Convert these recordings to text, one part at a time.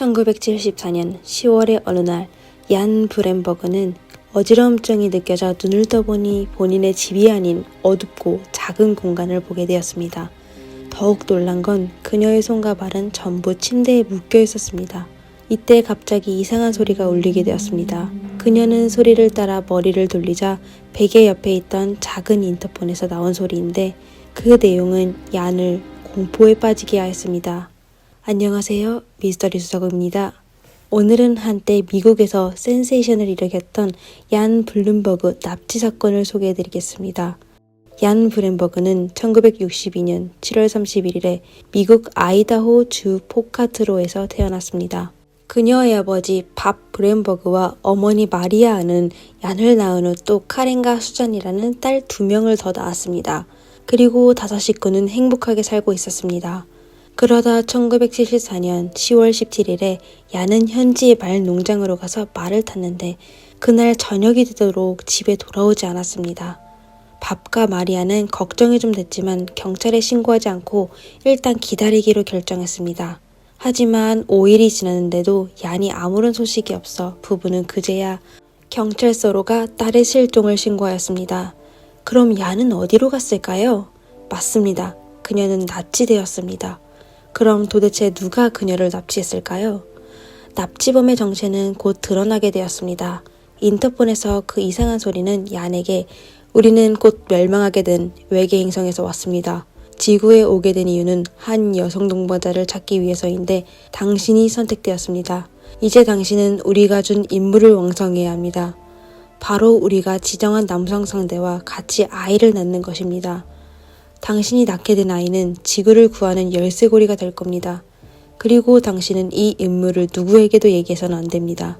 1974년 10월의 어느 날 얀 브렘버그는 어지러움증이 느껴져 눈을 떠보니 본인의 집이 아닌 어둡고 작은 공간을 보게 되었습니다. 더욱 놀란 건 그녀의 손과 발은 전부 침대에 묶여 있었습니다. 이때 갑자기 이상한 소리가 울리게 되었습니다. 그녀는 소리를 따라 머리를 돌리자 베개 옆에 있던 작은 인터폰에서 나온 소리인데 그 내용은 얀을 공포에 빠지게 하였습니다. 안녕하세요. 미스터리 수석입니다. 오늘은 한때 미국에서 센세이션을 일으켰던 얀 블룸버그 납치 사건을 소개해 드리겠습니다. 얀 브렘버그는 1962년 7월 31일에 미국 아이다호 주 포카트로에서 태어났습니다. 그녀의 아버지 밥 브렘버그와 어머니 마리아는 얀을 낳은 후 또 카렌과 수잔이라는 딸 두 명을 더 낳았습니다. 그리고 다섯 식구는 행복하게 살고 있었습니다. 그러다 1974년 10월 17일에 야는 현지의 말 농장으로 가서 말을 탔는데 그날 저녁이 되도록 집에 돌아오지 않았습니다. 밥과 마리아는 걱정이 좀 됐지만 경찰에 신고하지 않고 일단 기다리기로 결정했습니다. 하지만 5일이 지났는데도 얀이 아무런 소식이 없어 부부는 그제야 경찰서로 가 딸의 실종을 신고하였습니다. 그럼 얀은 어디로 갔을까요? 맞습니다. 그녀는 납치되었습니다. 그럼 도대체 누가 그녀를 납치했을까요? 납치범의 정체는 곧 드러나게 되었습니다. 인터폰에서 그 이상한 소리는 얀에게 우리는 곧 멸망하게 된 외계 행성에서 왔습니다. 지구에 오게 된 이유는 한 여성 동반자를 찾기 위해서인데 당신이 선택되었습니다. 이제 당신은 우리가 준 임무를 완성해야 합니다. 바로 우리가 지정한 남성 상대와 같이 아이를 낳는 것입니다. 당신이 낳게 된 아이는 지구를 구하는 열쇠고리가 될 겁니다. 그리고 당신은 이 임무를 누구에게도 얘기해서는 안 됩니다.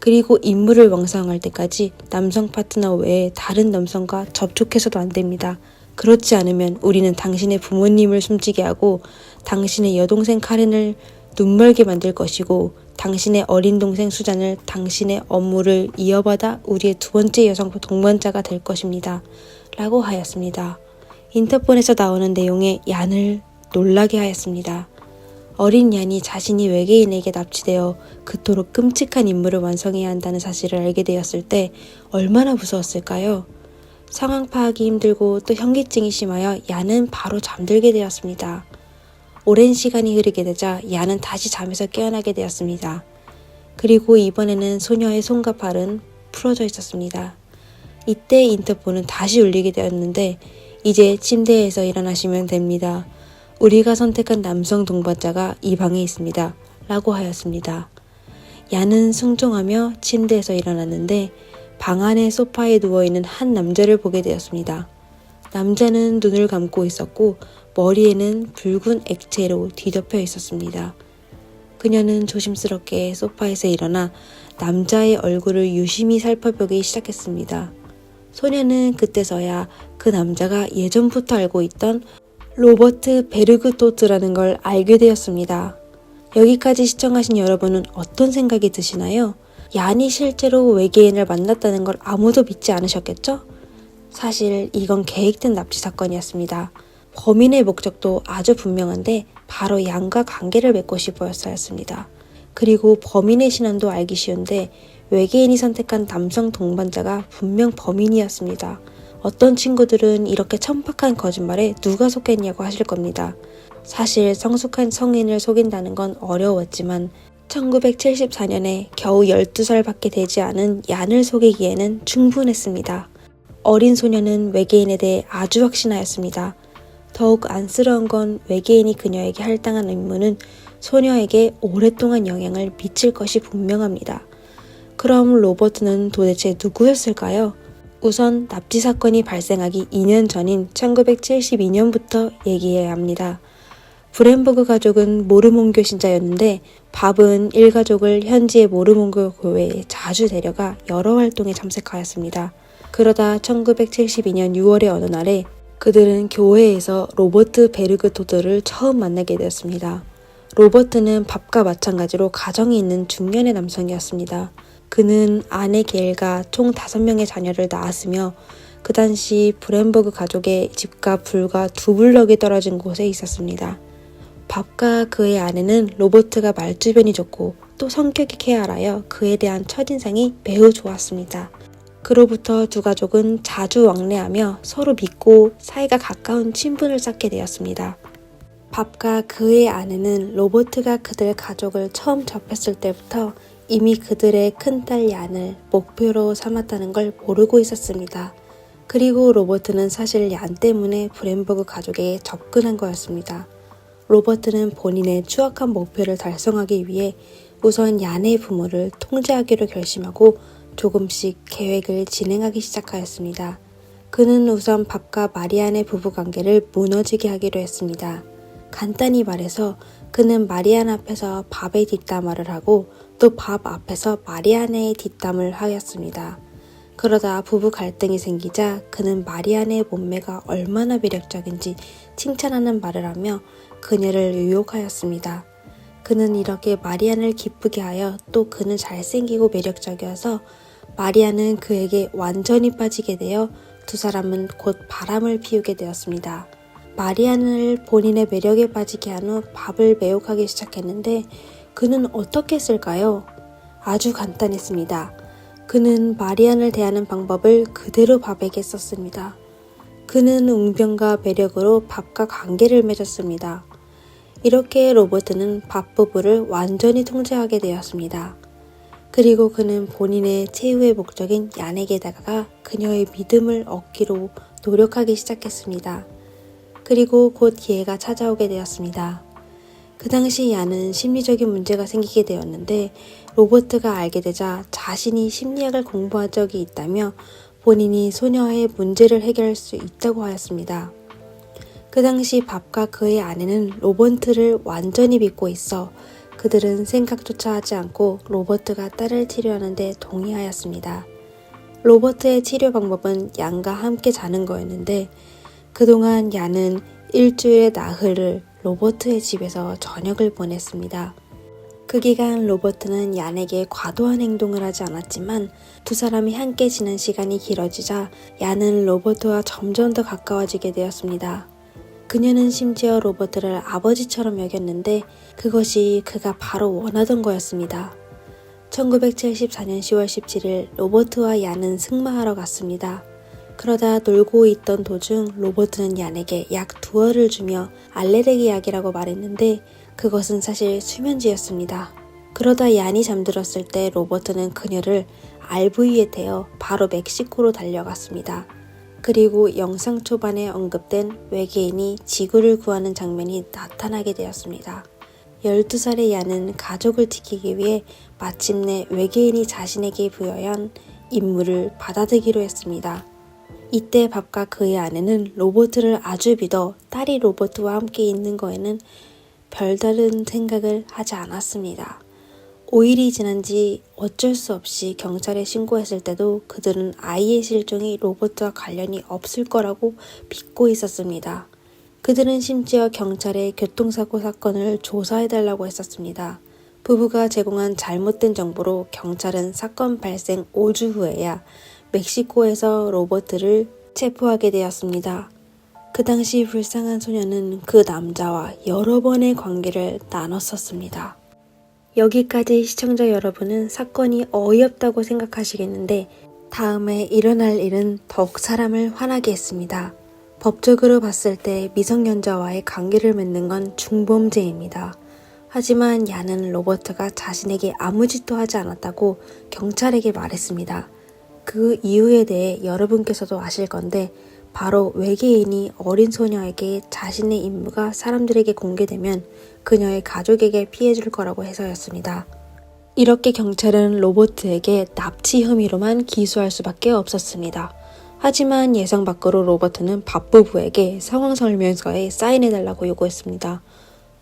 그리고 임무를 완성할 때까지 남성 파트너 외에 다른 남성과 접촉해서도 안 됩니다. 그렇지 않으면 우리는 당신의 부모님을 숨지게 하고 당신의 여동생 카렌을 눈멀게 만들 것이고 당신의 어린 동생 수잔을 당신의 업무를 이어받아 우리의 두 번째 여성 동반자가 될 것입니다. 라고 하였습니다. 인터폰에서 나오는 내용에 얀을 놀라게 하였습니다. 어린 얀이 자신이 외계인에게 납치되어 그토록 끔찍한 임무를 완성해야 한다는 사실을 알게 되었을 때 얼마나 무서웠을까요? 상황 파악이 힘들고 또 현기증이 심하여 얀은 바로 잠들게 되었습니다. 오랜 시간이 흐르게 되자 얀은 다시 잠에서 깨어나게 되었습니다. 그리고 이번에는 소녀의 손과 발은 풀어져 있었습니다. 이때 인터폰은 다시 울리게 되었는데 이제 침대에서 일어나시면 됩니다. 우리가 선택한 남성 동반자가 이 방에 있습니다. 라고 하였습니다. 야는 승종하며 침대에서 일어났는데 방 안의 소파에 누워있는 한 남자를 보게 되었습니다. 남자는 눈을 감고 있었고 머리에는 붉은 액체로 뒤덮여 있었습니다. 그녀는 조심스럽게 소파에서 일어나 남자의 얼굴을 유심히 살펴보기 시작했습니다. 소녀는 그때서야 그 남자가 예전부터 알고 있던 로버트 베르그토트라는 걸 알게 되었습니다. 여기까지 시청하신 여러분은 어떤 생각이 드시나요? 얀이 실제로 외계인을 만났다는 걸 아무도 믿지 않으셨겠죠? 사실 이건 계획된 납치 사건이었습니다. 범인의 목적도 아주 분명한데 바로 양과 관계를 맺고 싶어였습니다. 그리고 범인의 신원도 알기 쉬운데 외계인이 선택한 남성 동반자가 분명 범인이었습니다. 어떤 친구들은 이렇게 천박한 거짓말에 누가 속겠냐고 하실 겁니다. 사실 성숙한 성인을 속인다는 건 어려웠지만 1974년에 겨우 12살밖에 되지 않은 얀을 속이기에는 충분했습니다. 어린 소녀는 외계인에 대해 아주 확신하였습니다. 더욱 안쓰러운 건 외계인이 그녀에게 할당한 임무는 소녀에게 오랫동안 영향을 미칠 것이 분명합니다. 그럼 로버트는 도대체 누구였을까요? 우선 납치 사건이 발생하기 2년 전인 1972년부터 얘기해야 합니다. 브렌버그 가족은 모르몬교 신자였는데 밥은 일가족을 현지의 모르몬교 교회에 자주 데려가 여러 활동에 참석하였습니다. 그러다 1972년 6월의 어느 날에 그들은 교회에서 로버트 베르그 토드를 처음 만나게 되었습니다. 로버트는 밥과 마찬가지로 가정이 있는 중년의 남성이었습니다. 그는 아내 게일과 총 5명의 자녀를 낳았으며 그 당시 브렌버그 가족의 집과 불과 두 블럭이 떨어진 곳에 있었습니다. 밥과 그의 아내는 로버트가 말주변이 좋고 또 성격이 쾌활하여 그에 대한 첫인상이 매우 좋았습니다. 그로부터 두 가족은 자주 왕래하며 서로 믿고 사이가 가까운 친분을 쌓게 되었습니다. 밥과 그의 아내는 로버트가 그들 가족을 처음 접했을 때부터 이미 그들의 큰딸 얀을 목표로 삼았다는 걸 모르고 있었습니다. 그리고 로버트는 사실 얀 때문에 브렘버그 가족에 접근한 거였습니다. 로버트는 본인의 추악한 목표를 달성하기 위해 우선 얀의 부모를 통제하기로 결심하고 조금씩 계획을 진행하기 시작하였습니다. 그는 우선 밥과 마리안의 부부 관계를 무너지게 하기로 했습니다. 간단히 말해서 그는 마리안 앞에서 밥의 뒷담화를 하고 또 밥 앞에서 마리안의 뒷담을 하였습니다. 그러다 부부 갈등이 생기자 그는 마리안의 몸매가 얼마나 매력적인지 칭찬하는 말을 하며 그녀를 유혹하였습니다. 그는 이렇게 마리안을 기쁘게 하여 또 그는 잘생기고 매력적이어서 마리안은 그에게 완전히 빠지게 되어 두 사람은 곧 바람을 피우게 되었습니다. 마리안을 본인의 매력에 빠지게 한 후 밥을 매혹하기 시작했는데 그는 어떻게 했을까요? 아주 간단했습니다. 그는 마리안을 대하는 방법을 그대로 밥에게 썼습니다. 그는 웅변과 매력으로 밥과 관계를 맺었습니다. 이렇게 로버트는 밥 부부를 완전히 통제하게 되었습니다. 그리고 그는 본인의 최후의 목적인 얀에게 다가가 그녀의 믿음을 얻기로 노력하기 시작했습니다. 그리고 곧 기회가 찾아오게 되었습니다. 그 당시 얀은 심리적인 문제가 생기게 되었는데 로버트가 알게 되자 자신이 심리학을 공부한 적이 있다며 본인이 소녀의 문제를 해결할 수 있다고 하였습니다. 그 당시 밥과 그의 아내는 로버트를 완전히 믿고 있어 그들은 생각조차 하지 않고 로버트가 딸을 치료하는데 동의하였습니다. 로버트의 치료 방법은 양과 함께 자는 거였는데 그동안 야는 일주일의 나흘을 로버트의 집에서 저녁을 보냈습니다. 그 기간 로버트는 얀에게 과도한 행동을 하지 않았지만 두 사람이 함께 지낸 시간이 길어지자 얀은 로버트와 점점 더 가까워지게 되었습니다. 그녀는 심지어 로버트를 아버지처럼 여겼는데 그것이 그가 바로 원하던 거였습니다. 1974년 10월 17일 로버트와 얀은 승마하러 갔습니다. 그러다 놀고 있던 도중 로버트는 얀에게 약 두어를 주며 알레르기 약이라고 말했는데 그것은 사실 수면제였습니다. 그러다 얀이 잠들었을 때 로버트는 그녀를 RV에 태워 바로 멕시코로 달려갔습니다. 그리고 영상 초반에 언급된 외계인이 지구를 구하는 장면이 나타나게 되었습니다. 12살의 야는 가족을 지키기 위해 마침내 외계인이 자신에게 부여한 임무를 받아들기로 했습니다. 이때 밥과 그의 아내는 로버트를 아주 믿어 딸이 로버트와 함께 있는 거에는 별다른 생각을 하지 않았습니다. 5일이 지난 지 어쩔 수 없이 경찰에 신고했을 때도 그들은 아이의 실종이 로버트와 관련이 없을 거라고 믿고 있었습니다. 그들은 심지어 경찰에 교통사고 사건을 조사해달라고 했었습니다. 부부가 제공한 잘못된 정보로 경찰은 사건 발생 5주 후에야 멕시코에서 로버트를 체포하게 되었습니다. 그 당시 불쌍한 소녀는 그 남자와 여러 번의 관계를 나눴었습니다. 여기까지 시청자 여러분은 사건이 어이없다고 생각하시겠는데 다음에 일어날 일은 더욱 사람을 화나게 했습니다. 법적으로 봤을 때 미성년자와의 관계를 맺는 건 중범죄입니다. 하지만 야는 로버트가 자신에게 아무 짓도 하지 않았다고 경찰에게 말했습니다. 그 이유에 대해 여러분께서도 아실 건데 바로 외계인이 어린 소녀에게 자신의 임무가 사람들에게 공개되면 그녀의 가족에게 피해 줄 거라고 해서였습니다. 이렇게 경찰은 로버트에게 납치 혐의로만 기소할 수밖에 없었습니다. 하지만 예상 밖으로 로버트는 밥 부부에게 상황 설명서에 사인해달라고 요구했습니다.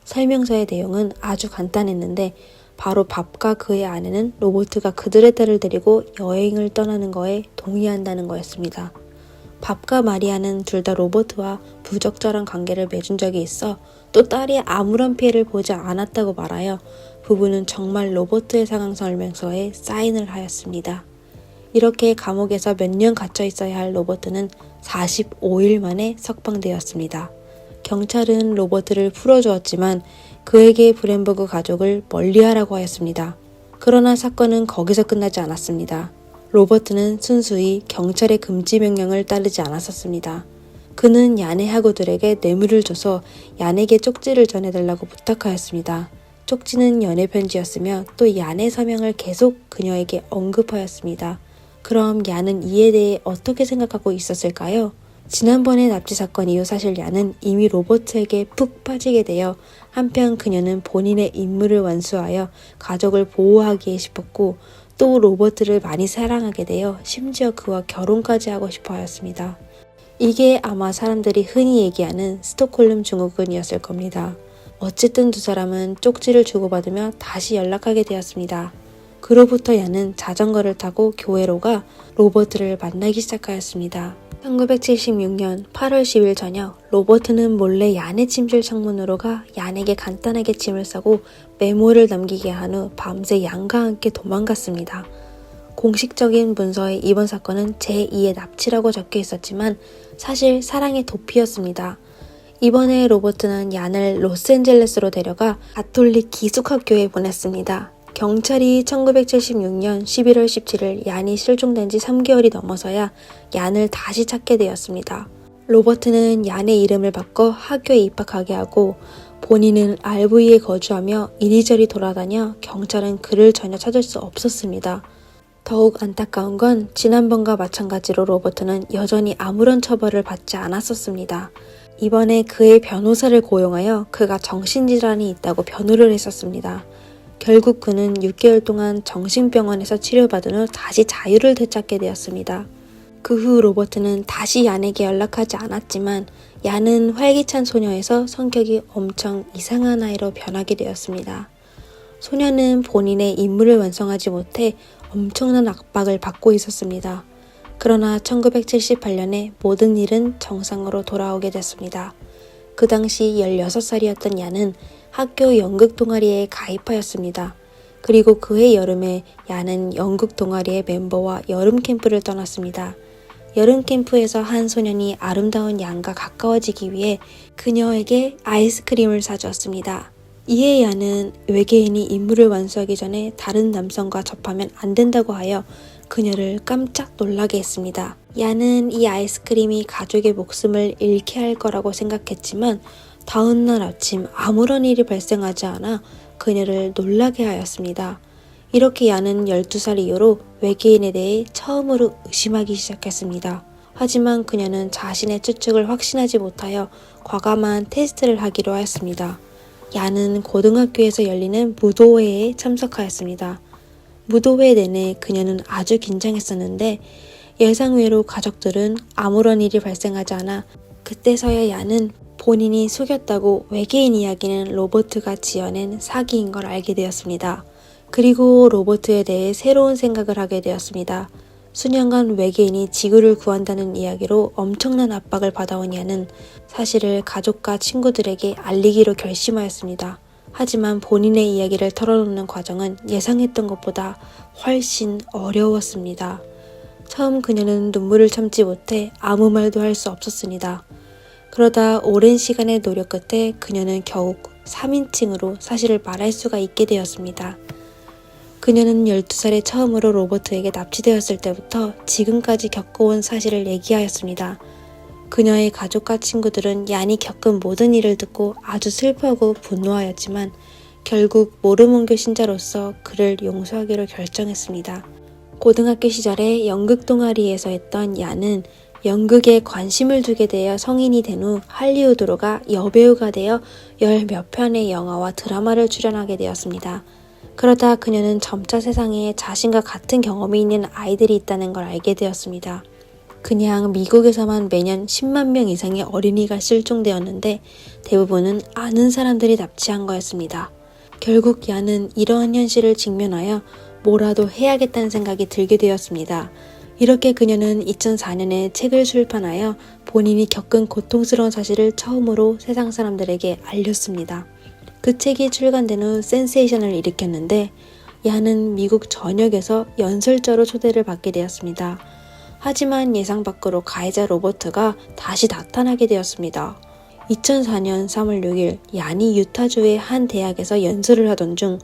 설명서의 내용은 아주 간단했는데 바로 밥과 그의 아내는 로버트가 그들의 딸을 데리고 여행을 떠나는 거에 동의한다는 거였습니다. 밥과 마리아는 둘 다 로버트와 부적절한 관계를 맺은 적이 있어 또 딸이 아무런 피해를 보지 않았다고 말하여 부부는 정말 로버트의 상황 설명서에 사인을 하였습니다. 이렇게 감옥에서 몇 년 갇혀 있어야 할 로버트는 45일 만에 석방되었습니다. 경찰은 로버트를 풀어주었지만 그에게 브렘버그 가족을 멀리하라고 하였습니다. 그러나 사건은 거기서 끝나지 않았습니다. 로버트는 순수히 경찰의 금지 명령을 따르지 않았었습니다. 그는 야네 하고들에게 뇌물을 줘서 얀에게 쪽지를 전해달라고 부탁하였습니다. 쪽지는 연애 편지였으며 또 얀의 서명을 계속 그녀에게 언급하였습니다. 그럼 얀은 이에 대해 어떻게 생각하고 있었을까요? 지난번의 납치 사건 이후 사실 얀은 이미 로버트에게 푹 빠지게 되어 한편 그녀는 본인의 임무를 완수하여 가족을 보호하기에 싶었고 또 로버트를 많이 사랑하게 되어 심지어 그와 결혼까지 하고 싶어 하였습니다. 이게 아마 사람들이 흔히 얘기하는 스톡홀름 증후군이었을 겁니다. 어쨌든 두 사람은 쪽지를 주고받으며 다시 연락하게 되었습니다. 그로부터 야는 자전거를 타고 교회로 가 로버트를 만나기 시작하였습니다. 1976년 8월 10일 저녁 로버트는 몰래 얀의 침실 창문으로 가 얀에게 간단하게 짐을 싸고 메모를 남기게 한 후 밤새 양과 함께 도망갔습니다. 공식적인 문서에 이번 사건은 제2의 납치라고 적혀 있었지만 사실 사랑의 도피였습니다. 이번에 로버트는 얀을 로스앤젤레스로 데려가 가톨릭 기숙학교에 보냈습니다. 경찰이 1976년 11월 17일 얀이 실종된 지 3개월이 넘어서야 얀을 다시 찾게 되었습니다. 로버트는 얀의 이름을 바꿔 학교에 입학하게 하고 본인은 RV에 거주하며 이리저리 돌아다녀 경찰은 그를 전혀 찾을 수 없었습니다. 더욱 안타까운 건 지난번과 마찬가지로 로버트는 여전히 아무런 처벌을 받지 않았었습니다. 이번에 그의 변호사를 고용하여 그가 정신질환이 있다고 변호를 했었습니다. 결국 그는 6개월 동안 정신병원에서 치료받은 후 다시 자유를 되찾게 되었습니다. 그 후 로버트는 다시 얀에게 연락하지 않았지만 얀은 활기찬 소녀에서 성격이 엄청 이상한 아이로 변하게 되었습니다. 소녀는 본인의 임무를 완성하지 못해 엄청난 압박을 받고 있었습니다. 그러나 1978년에 모든 일은 정상으로 돌아오게 됐습니다. 그 당시 16살이었던 야는 학교 연극 동아리에 가입하였습니다. 그리고 그해 여름에 야는 연극 동아리의 멤버와 여름 캠프를 떠났습니다. 여름 캠프에서 한 소년이 아름다운 양과 가까워지기 위해 그녀에게 아이스크림을 사주었습니다. 이에 야는 외계인이 임무를 완수하기 전에 다른 남성과 접하면 안 된다고 하여 그녀를 깜짝 놀라게 했습니다. 야는 이 아이스크림이 가족의 목숨을 잃게 할 거라고 생각했지만 다음날 아침 아무런 일이 발생하지 않아 그녀를 놀라게 하였습니다. 이렇게 야는 12살 이후로 외계인에 대해 처음으로 의심하기 시작했습니다. 하지만 그녀는 자신의 추측을 확신하지 못하여 과감한 테스트를 하기로 하였습니다. 야는 고등학교에서 열리는 무도회에 참석하였습니다. 무도회 내내 그녀는 아주 긴장했었는데 예상외로 가족들은 아무런 일이 발생하지 않아 그때서야 야는 본인이 속였다고 외계인 이야기는 로버트가 지어낸 사기인 걸 알게 되었습니다. 그리고 로버트에 대해 새로운 생각을 하게 되었습니다. 수년간 외계인이 지구를 구한다는 이야기로 엄청난 압박을 받아온 야는 사실을 가족과 친구들에게 알리기로 결심하였습니다. 하지만 본인의 이야기를 털어놓는 과정은 예상했던 것보다 훨씬 어려웠습니다. 처음 그녀는 눈물을 참지 못해 아무 말도 할 수 없었습니다. 그러다 오랜 시간의 노력 끝에 그녀는 겨우 3인칭으로 사실을 말할 수가 있게 되었습니다. 그녀는 12살에 처음으로 로버트에게 납치되었을 때부터 지금까지 겪어온 사실을 얘기하였습니다. 그녀의 가족과 친구들은 얀이 겪은 모든 일을 듣고 아주 슬퍼하고 분노하였지만 결국 모르몬교 신자로서 그를 용서하기로 결정했습니다. 고등학교 시절에 연극 동아리에서 했던 얀은 연극에 관심을 두게 되어 성인이 된 후 할리우드로 가 여배우가 되어 열 몇 편의 영화와 드라마를 출연하게 되었습니다. 그러다 그녀는 점차 세상에 자신과 같은 경험이 있는 아이들이 있다는 걸 알게 되었습니다. 그냥 미국에서만 매년 10만 명 이상의 어린이가 실종되었는데 대부분은 아는 사람들이 납치한 거였습니다. 결국 야는 이러한 현실을 직면하여 뭐라도 해야겠다는 생각이 들게 되었습니다. 이렇게 그녀는 2004년에 책을 출판하여 본인이 겪은 고통스러운 사실을 처음으로 세상 사람들에게 알렸습니다. 그 책이 출간된 후 센세이션을 일으켰는데 야는 미국 전역에서 연설자로 초대를 받게 되었습니다. 하지만 예상 밖으로 가해자 로버트가 다시 나타나게 되었습니다. 2004년 3월 6일 얀이 유타주의 한 대학에서 연수를 하던 중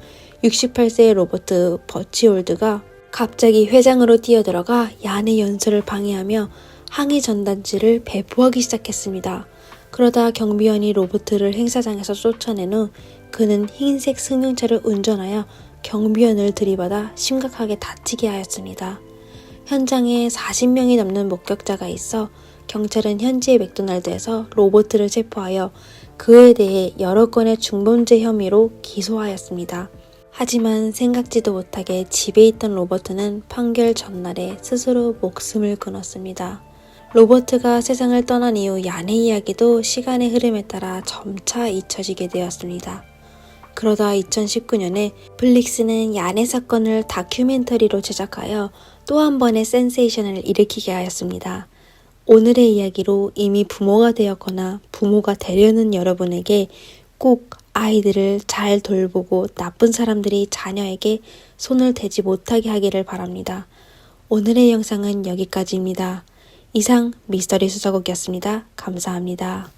68세의 로버트 버치올드가 갑자기 회장으로 뛰어들어가 얀의 연수를 방해하며 항의 전단지를 배포하기 시작했습니다. 그러다 경비원이 로버트를 행사장에서 쫓아낸 후 그는 흰색 승용차를 운전하여 경비원을 들이받아 심각하게 다치게 하였습니다. 현장에 40명이 넘는 목격자가 있어 경찰은 현지의 맥도날드에서 로버트를 체포하여 그에 대해 여러 건의 중범죄 혐의로 기소하였습니다. 하지만 생각지도 못하게 집에 있던 로버트는 판결 전날에 스스로 목숨을 끊었습니다. 로버트가 세상을 떠난 이후 얀의 이야기도 시간의 흐름에 따라 점차 잊혀지게 되었습니다. 그러다 2019년에 플릭스는 얀의 사건을 다큐멘터리로 제작하여 또 한 번의 센세이션을 일으키게 하였습니다. 오늘의 이야기로 이미 부모가 되었거나 부모가 되려는 여러분에게 꼭 아이들을 잘 돌보고 나쁜 사람들이 자녀에게 손을 대지 못하게 하기를 바랍니다. 오늘의 영상은 여기까지입니다. 이상 미스터리 수사국이었습니다. 감사합니다.